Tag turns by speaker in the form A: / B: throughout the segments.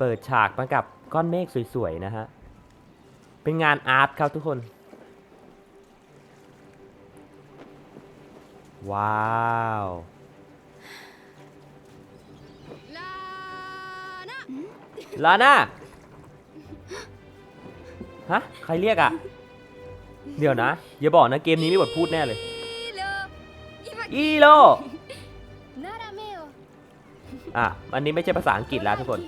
A: เปิดฉากมากับก้อนเมฆสวยๆนะฮะ เป็นงานอาร์ตครับทุกคน ว้าวลาน่าฮะ ใครเรียกอะเดี๋ยวนะ อย่าบอกนะเกมนี้มีบทพูดแน่เลย อีโลอะ อันนี้ไม่ใช่ภาษาอังกฤษแล้วทุกคน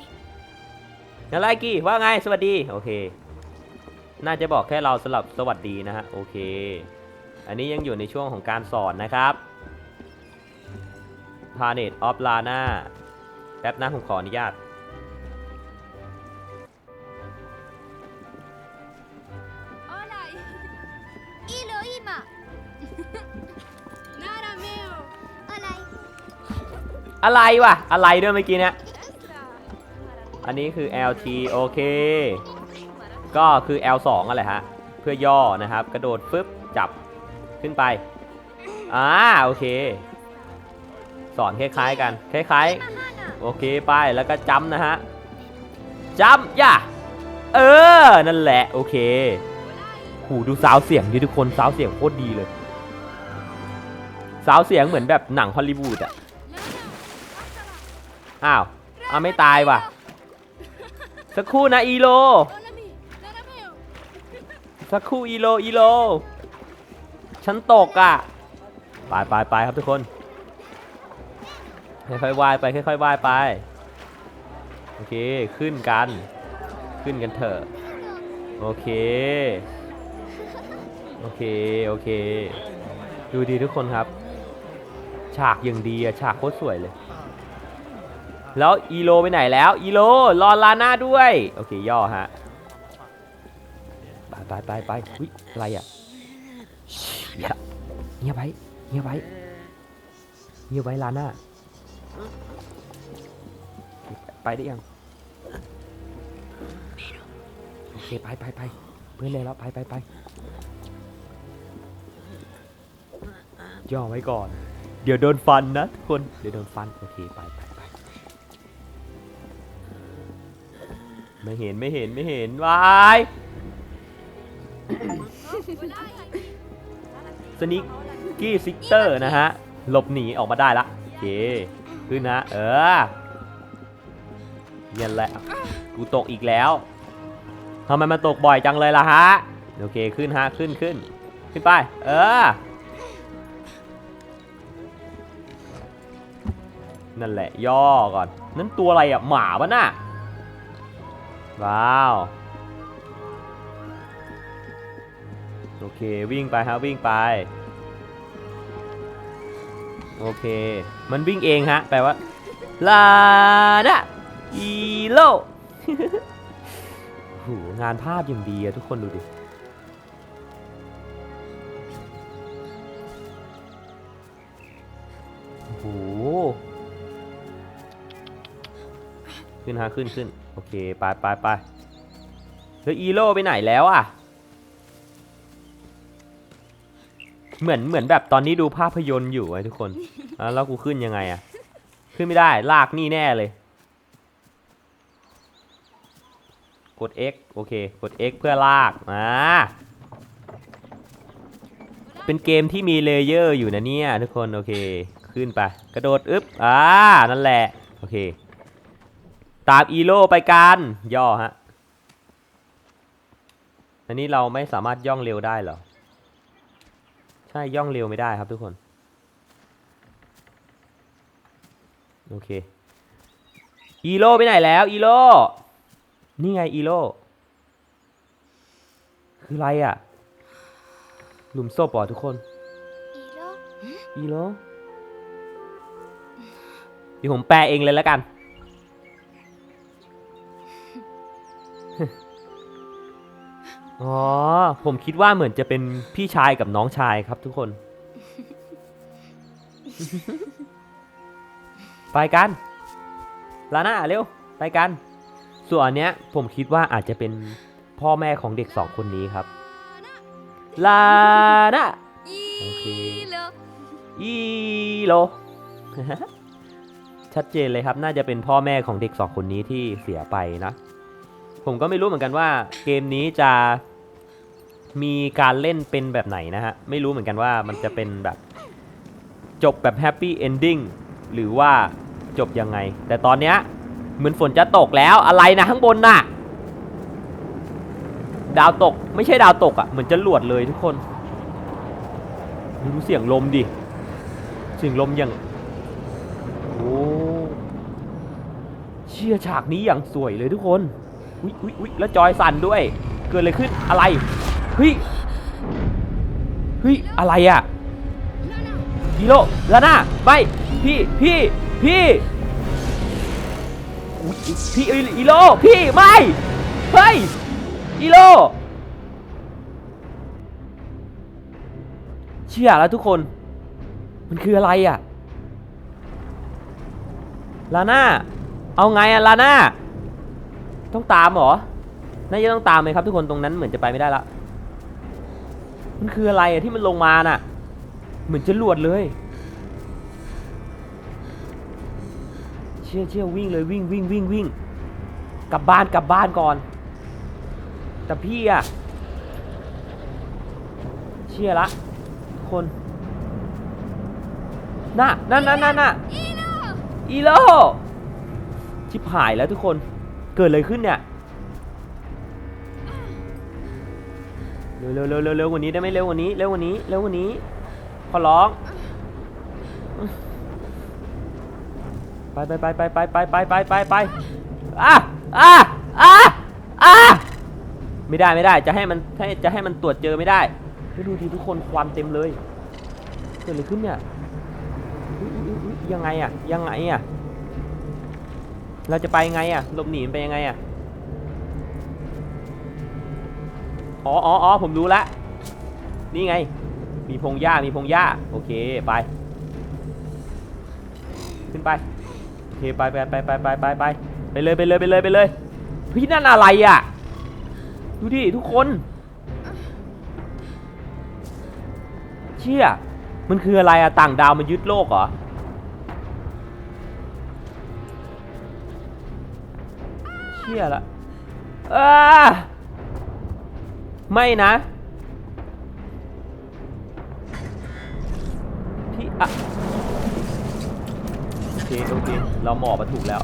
A: นาไลกี้ว่าไงสวัสดีโอเค น่าจะบอกแค่เราสลับสวัสดีนะฮะโอเค อันนี้ยังอยู่ในช่วงของการสอนนะครับ Planet of Lana แป๊บนะผมขออนุญาตอะไรวะอะไรด้วยเมื่อกี้เนี่ย อันนี้คือ LT โอเค ก็คือ L2 อะไรฮะ เพื่อย่อนะครับ กระโดดฟึบจับขึ้นไป อ่า โอเค สอนคล้ายๆกัน คล้ายๆ โอเค ไป แล้วก็จำนะฮะจำย่าเออ นั่นแหละ โอเค หูดูซาวเสียงดิทุกคนซาวเสียงโคตรดีเลยซาวเสียงเหมือนแบบหนังฮอลลีวูดอะอ้าวอ้าไม่ตายว่ะ สักครู่นะอีโล สักครู่อีโลอีโล ฉันตกอะ ไปไปไปครับทุกคน ค่อยๆว่ายไปค่อยๆว่ายไป โอเคขึ้นกัน ขึ้นกันเถอะ โอเค โอเค โอเค ดูดีทุกคนครับ ฉากอย่างดีอะฉากโคตรสวยเลย แล้วอีโลไปไหนแล้วอีโลรอลาน่าด้วย โอเคย่อฮะไปไปไปไปอุ๊ยอะไรอะเงียบเงียบไว้เงียบไว้เงียบไว้ลาน่าไปได้ยังโอเคไปไปไปเพื่อนเลยแล้วไปไปไปย่อไว้ก่อน เดี๋ยวโดนฟันนะทุกคนเดี๋ยวโดนฟันโอเคไปไป ไปไม่เห็นไม่เห็นไม่เห็นวายสนิกกี้ซิกเตอร์นะฮะ หลบหนีออกมาได้ละโอเคขึ้นนะ เออเยันแหละ กูตกอีกแล้วทำไมมันตกบ่อยจังเลยล่ะฮะ โอเคขึ้นฮะขึ้นขึ้น ขึ้นไป เออ นั่นแหละย่อก่อน นั่นตัวอะไรอะ หมาปะน่ะ ว้าว โอเควิ่งไปฮะวิ่งไป โอเค มันวิ่งเองฮะ แปลว่าลานะอีโล หูงานภาพอย่างดีอะทุกคนดูดิ ขึ้นฮะขึ้นขึ้นโอเคไปไปไปแล้วอีโลไปไหนแล้วอะ เหมือนเหมือนแบบตอนนี้ดูภาพยนตร์อยู่ไอ้ทุกคนแล้วกูขึ้นยังไงอะขึ้นไม่ได้ลากนี่แน่เลย กด X โอเค กด X เพื่อลากอ่าเป็นเกมที่มีเลเยอร์อยู่นะเนี่ยทุกคนโอเค ขึ้นไป กระโดดอึ๊บอ่านั่นแหละ โอเค ตามอีโลไปกันย่อฮะ อันนี้เราไม่สามารถย่องเร็วได้เหรอ ใช่ย่องเร็วไม่ได้ครับทุกคน โอเค อีโลไปไหนแล้วอีโล นี่ไงอีโล คืออะไรอะ หลุมศพเหรอทุกคนอีโล เดี๋ยวผมแปลเองเลยแล้วกัน อ๋อ ผมคิดว่าเหมือนจะเป็นพี่ชายกับน้องชายครับทุกคน ไปกัน ลาน่าเร็ว ไปกัน ส่วนอันเนี้ยผมคิดว่าอาจจะเป็นพ่อแม่ของเด็กสองคนนี้ครับ ลาน่าโอเค อีโล ชัดเจนเลยครับ น่าจะเป็นพ่อแม่ของเด็กสองคนนี้ที่เสียไปนะ ผมก็ไม่รู้เหมือนกันว่าเกมนี้จะ มีการเล่นเป็นแบบไหนนะฮะ ไม่รู้เหมือนกันว่ามันจะเป็นแบบจบแบบแฮปปี้เอนดิ้งหรือว่าจบยังไง แต่ตอนเนี้ยเหมือนฝนจะตกแล้วอะไรนะข้างบนน่ะ ดาวตกไม่ใช่ดาวตกอะ่ะเหมือนจะหลวดเลยทุกคนดูเสียงลมดิเสียงลมอย่างโอ้เชี่ยฉากนี้อย่างสวยเลยทุกคนอุ๊ยอุ๊ยอุ๊ยแล้วจอยสั่นด้วย เกิดอะไรขึ้นอะไร เฮ้ย เฮ้ย อะไรอะฮีโร่ลาน่าไม่พี่ พี่ พี่พี่ฮีโร่พี่ ไม่ เฮ้ยฮีโร่เชี่ยแล้วทุกคน มันคืออะไรอะ ลาน่า เอาไงอะ ลาน่า ต้องตามเหรอ น่าจะต้องตามไหมครับทุกคน ตรงนั้นเหมือนจะไปไม่ได้ละ มันคืออะไรอะที่มันลงมาน่ะ เหมือนจะหลวดเลย เชี่ยเชี่ยวิ่งเลยวิ่งวิ่งวิ่งวิ่งกลับบ้านกลับบ้านก่อน แต่พี่อะเชี่ยละทุกคนน่ะนั่นนั่นนั่นน่ะอีโลชิบหายแล้วทุกคนเกิดอะไรขึ้นเนี่ย เร็วเร็วเร็วเร็วเร็วกว่านี้ได้ไหมเร็วกว่านี้เร็วกว่านี้เร็วกว่านี้ขอร้องไปไปไปไปไปไปไปไปไปไปอะอะอะอะไม่ได้ไม่ได้จะให้มันให้จะให้มันตรวจเจอไม่ได้ดูทีทุกคนควันเต็มเลยเกิดอะไรขึ้นเนี่ยยังไงอะยังไงอะเราจะไปไงอะหลบหนีไปยังไงอะ อ๋ออ๋ออ๋อผมรู้ละ นี่ไง มีพงหญ้า มีพงหญ้า โอเค ไป ขึ้นไป โอเค ไปไปไปไปไปไปไปไปเลยไปเลยไปเลยไปเลยพี่นั่นอะไรอะ ดูดิทุกคน เชี่ย มันคืออะไรอะ ต่างดาวมันยึดโลกเหรอเชี่ยละอ้า ไม่นะพี่อะโอเคโอเค เราหมอบมาถูกแล้ว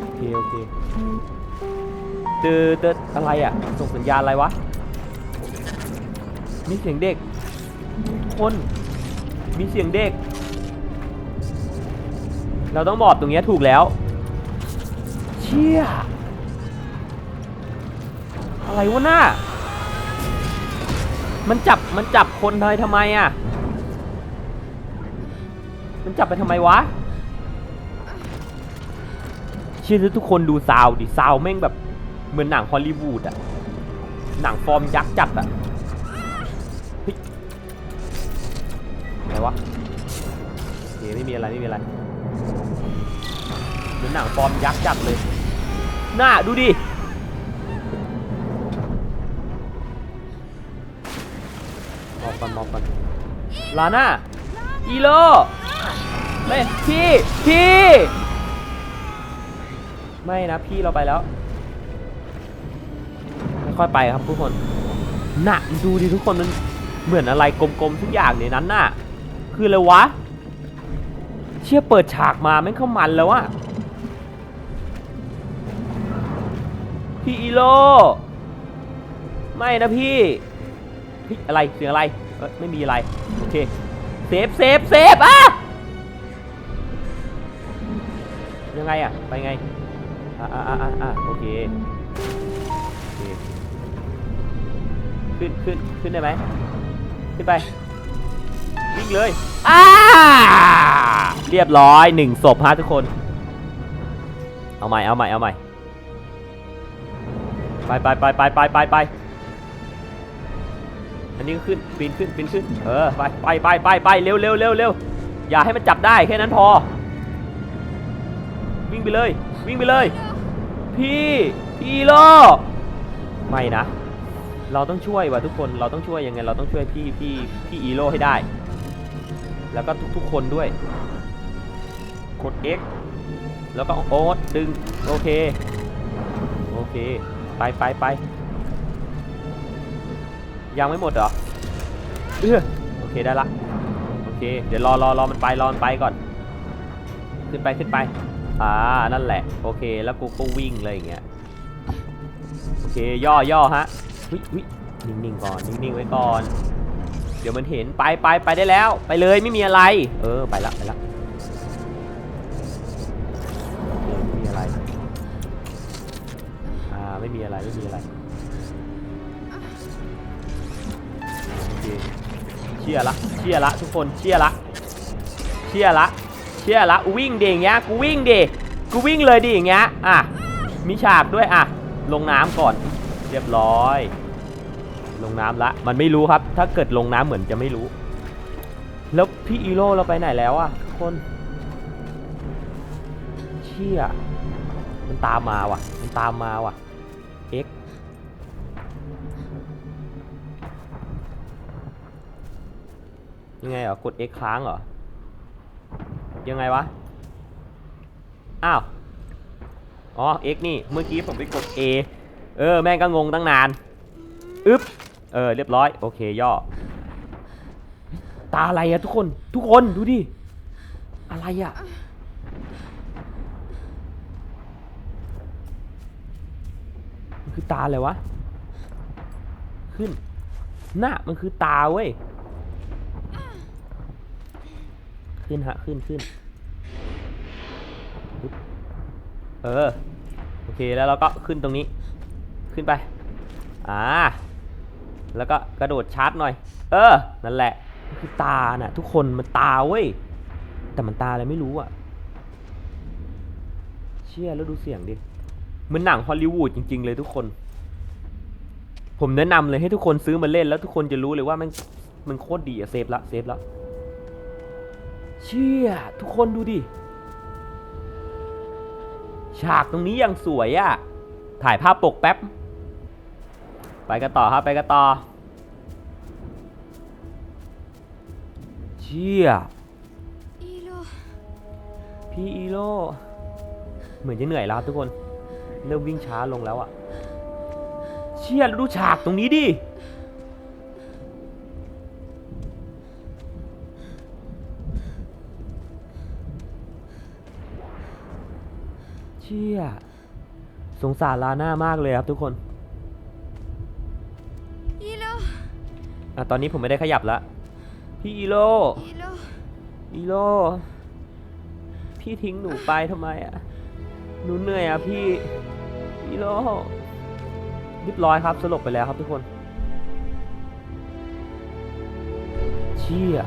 A: โอเคโอเคเดอเดออะไรอะ ส่งสัญญาณอะไรวะ มีเสียงเด็กทุกคน มีเสียงเด็ก เราต้องบอกตรงเนี้ยถูกแล้ว เชี่ย อะไรวะหน้ามันจับมันจับคนทำไมทำไมอะ มันจับไปทำไมวะเชื่อทุกคนดูซาวดิซาวแม่งแบบเหมือนหนังฮอลลีวูดอะ หนังฟอร์มยักษ์จัดอะอะไรวะโอเไม่มีอะไรไม่มีอะไรเหมือนหนังฟอร์มยักษ์จัดเลย หน้าดูดิ มอบกันมอบกันลาน่าอีโลไม่พี่ พี่ ไม่นะพี่เราไปแล้วค่อยไปครับทุกคนน่ะดูดิทุกคนมันเหมือนอะไรกลมๆทุกอย่างในนั้นน่ะ คืออะไรวะ เชี่ยเปิดฉากมาแม่งเข้ามันแล้วอะพี่อีโล ไม่นะพี่พี่อะไรเสียงอะไร เอ้ยไม่มีอะไร โอเค เซฟเซฟเซฟอะยังไงอะไปไง อะอะอะอะโอเค โอเค ขึ้นขึ้นขึ้นได้ไหม ขึ้นไป วิ่งเลยอ้าเรียบร้อยหนึ่งศพฮะทุกคน เอาใหม่ เอาใหม่ เอาใหม่ ไปไปไปไปไปไปไป อันนี้ก็ขึ้นปีนขึ้นปีนขึ้น เออไปไปไปไปไปเร็วเร็วเร็วเร็วอย่าให้มันจับได้แค่นั้นพอ วิ่งไปเลย วิ่งไปเลย พี่พี่โลไม่นะ เราต้องช่วยว่ะทุกคนเราต้องช่วยยังไง เราต้องช่วยพี่พี่พี่อีโรให้ได้ แล้วก็ทุกๆคนด้วยกด X แล้วก็โอ๊ตดึง โอเค โอเค ไปไปไป ยังไม่หมดเหรอเออโอเคได้ละโอเค เดี๋ยวรอรอรอมันไปรอมันไปก่อน ขึ้นไปขึ้นไปอ่านั่นแหละ โอเค แล้วกูก็วิ่งเลยอย่างเงี้ยโอเคย่อย่อฮะวิวินิ่งๆก่อนนิ่งๆไว้ก่อน เดี๋ยวมันเห็นไปไปไปได้แล้ว ไปเลยไม่มีอะไร เออไปละไปละ ชี่ยละเชี่ยละทุกคนเชี่ยละเชี่ยละเชี่ยละวิ่งดิอย่างเงี้ยกูวิ่งดิกูวิ่งเลยดิอย่างเงี้ยอะมีฉากด้วยอะลงน้ำก่อนเรียบร้อย ลงน้ำละ มันไม่รู้ครับ ถ้าเกิดลงน้ำเหมือนจะไม่รู้ แล้วพี่อีโร่เราไปไหนแล้วอะทุกคนเชี่ยมันตามมาว่ะ มันตามมาว่ะ X ยังไงเหรอกด X ค้างเหรอ ยังไงวะ อ้าว อ๋อ X นี่ เมื่อกี้ผมไปกด A เออ แม่งก็งงตั้งนาน อึ๊บ เออ เรียบร้อย โอเค ย่อ ตาอะไรอะทุกคน ทุกคน ดูดิ อะไรอะมันคือตาอะไรวะ ขึ้น หน่ะมันคือตาเว้ย ขึ้นฮะ ขึ้นขึ้น เออ โอเค แล้วเราก็ขึ้นตรงนี้ ขึ้นไป อ่า แล้วก็กระโดดชาร์จหน่อย เออ นั่นแหละ คือตาน่ะ ทุกคนมันตาเว้ย แต่มันตาอะไรไม่รู้อะเชี่ยแล้วดูเสียงดิ เหมันหนังฮอลลีวูดจริง ๆ เลยทุกคน ผมแนะนำเลยให้ทุกคนซื้อมาเล่นแล้วทุกคนจะรู้เลยว่ามันมันโคตรดีอะเซฟละเซฟละ เชี่ยทุกคนดูดิ ฉากตรงนี้ยังสวยอะ่ะ ถ่ายภาพปกแป๊บ ไปกันต่อครับไปกันต่อ เชี่ย
B: อีโล
A: พี่อีโร่เหมือนจะเหนื่อยแล้วครับทุกคน เริ่มวิ่งช้าลงแล้วอะ่ะ เชี่ยแล้วดูฉากตรงนี้ดิ ชี่ยสงสารลาน่ามากเลยครับทุกคน
B: อีโล
A: อะตอนนี้ผมไม่ได้ขยับละพี่อีโร่
B: อีโล
A: อีโร่พี่ทิ้งหนูไปทำไมอะหนูเหนื่อยอะพี่อีโร่เรียบร้อยครับสลบไปแล้วครับทุกคนเชี่ย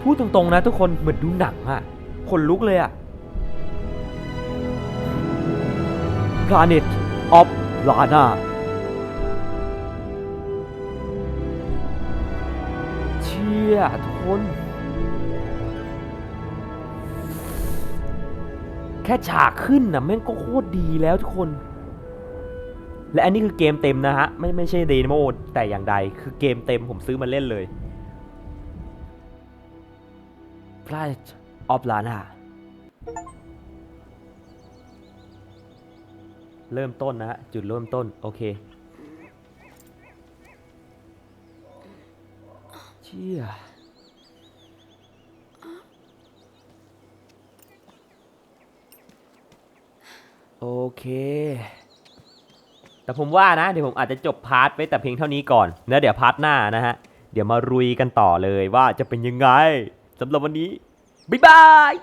A: พูดตรงๆนะทุกคนเหมือนดูหนังอะขนลุกเลยอะ Planet of Lana เชี่ยทุกคน แค่ฉากขึ้นนะแม่งก็โคตรดีแล้วทุกคน และอันนี้คือเกมเต็มนะฮะ ไม่ไม่ใช่เดโมแต่อย่างใด คือเกมเต็มผมซื้อมาเล่นเลย Planet of Lana เริ่มต้นนะฮะจุดเริ่มต้น โอเค เชี่ยโอเค แต่ผมว่านะ เดี๋ยวผมอาจจะจบพาร์ทไว้แต่เพียงเท่านี้ก่อน แล้วเดี๋ยวพาร์ทหน้านะฮะ เดี๋ยวมารุยกันต่อเลยว่าจะเป็นยังไงสำหรับวันนี้ บ๊ายบาย